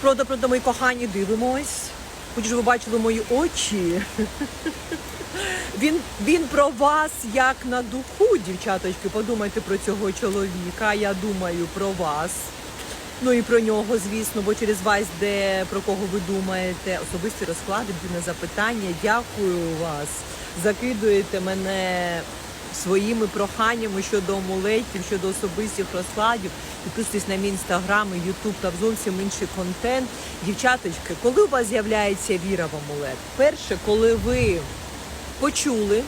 Правда, правда, мої кохані, дивимось. Хоч ж ви бачили мої очі. Він, він про вас як на духу, дівчаточки. Подумайте про цього чоловіка. Я думаю про вас. Ну і про нього, звісно, бо через вас, де про кого ви думаєте, особисті розклади, на запитання. Дякую вас. Закидуєте мене своїми проханнями щодо амулетів, щодо особистих розкладів. Підписуйтесь на мій інстаграм, ютуб та зовсім інший контент. Дівчаточки, коли у вас з'являється віра в амулет? Перше, коли ви почули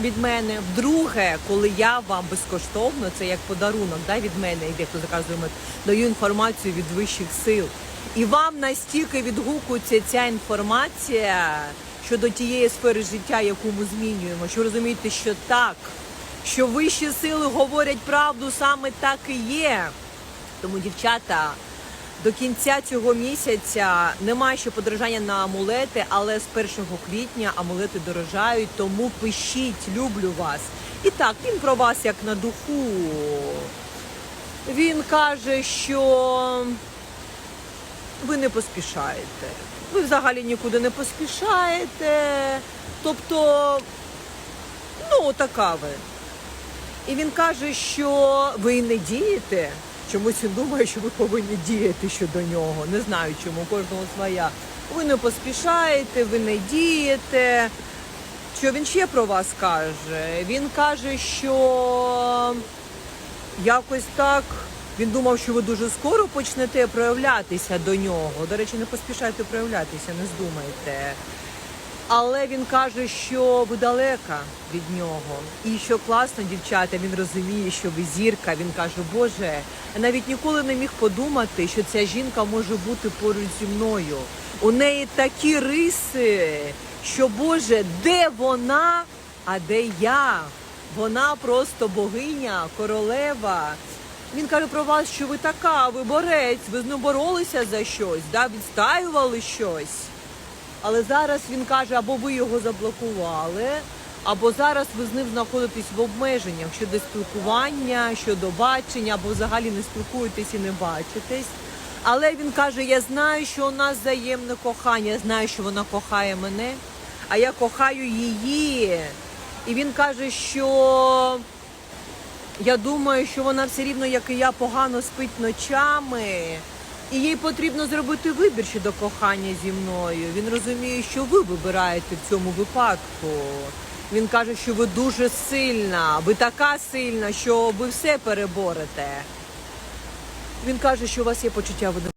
від мене. Вдруге, коли я вам безкоштовно, це як подарунок да, від мене, і дехто заказує мед, даю інформацію від вищих сил. І вам настільки відгукується ця інформація щодо тієї сфери життя, яку ми змінюємо, що розумієте, що так, що вищі сили говорять правду, саме так і є. Тому, дівчата, до кінця цього місяця немає ще подорожання на амулети, але з 1 квітня амулети дорожають, тому пишіть, люблю вас. І так, він про вас як на духу. Він каже, що ви не поспішаєте. Ви взагалі нікуди не поспішаєте. Тобто, ну, така ви. І він каже, що ви не дієте. Чомусь він думає, що ви повинні діяти щодо нього. Не знаю чому, кожного своя. Ви не поспішаєте, ви не дієте. Що він ще про вас каже? Він каже, що якось так. Він думав, що ви дуже скоро почнете проявлятися до нього. До речі, не поспішайте проявлятися, не здумайте. Але він каже, що ви далека від нього. І що класно, дівчата, він розуміє, що ви зірка. Він каже, Боже, я навіть ніколи не міг подумати, що ця жінка може бути поруч зі мною. У неї такі риси, що Боже, де вона, а де я? Вона просто богиня, королева. Він каже про вас, що ви така, ви борець, ви з ним боролися за щось, да? відстаювали щось. Але зараз він каже, або ви його заблокували, або зараз ви з ним знаходитесь в обмеженнях щодо спілкування, щодо бачення, або взагалі не спілкуєтесь і не бачитесь. Але він каже: я знаю, що у нас взаємне кохання, я знаю, що вона кохає мене, а я кохаю її. І він каже, що я думаю, що вона все рівно, як і я, погано спить ночами. І їй потрібно зробити вибір щодо кохання зі мною. Він розуміє, що ви вибираєте в цьому випадку. Він каже, що ви дуже сильна, ви така сильна, що ви все переборете. Він каже, що у вас є почуття вини.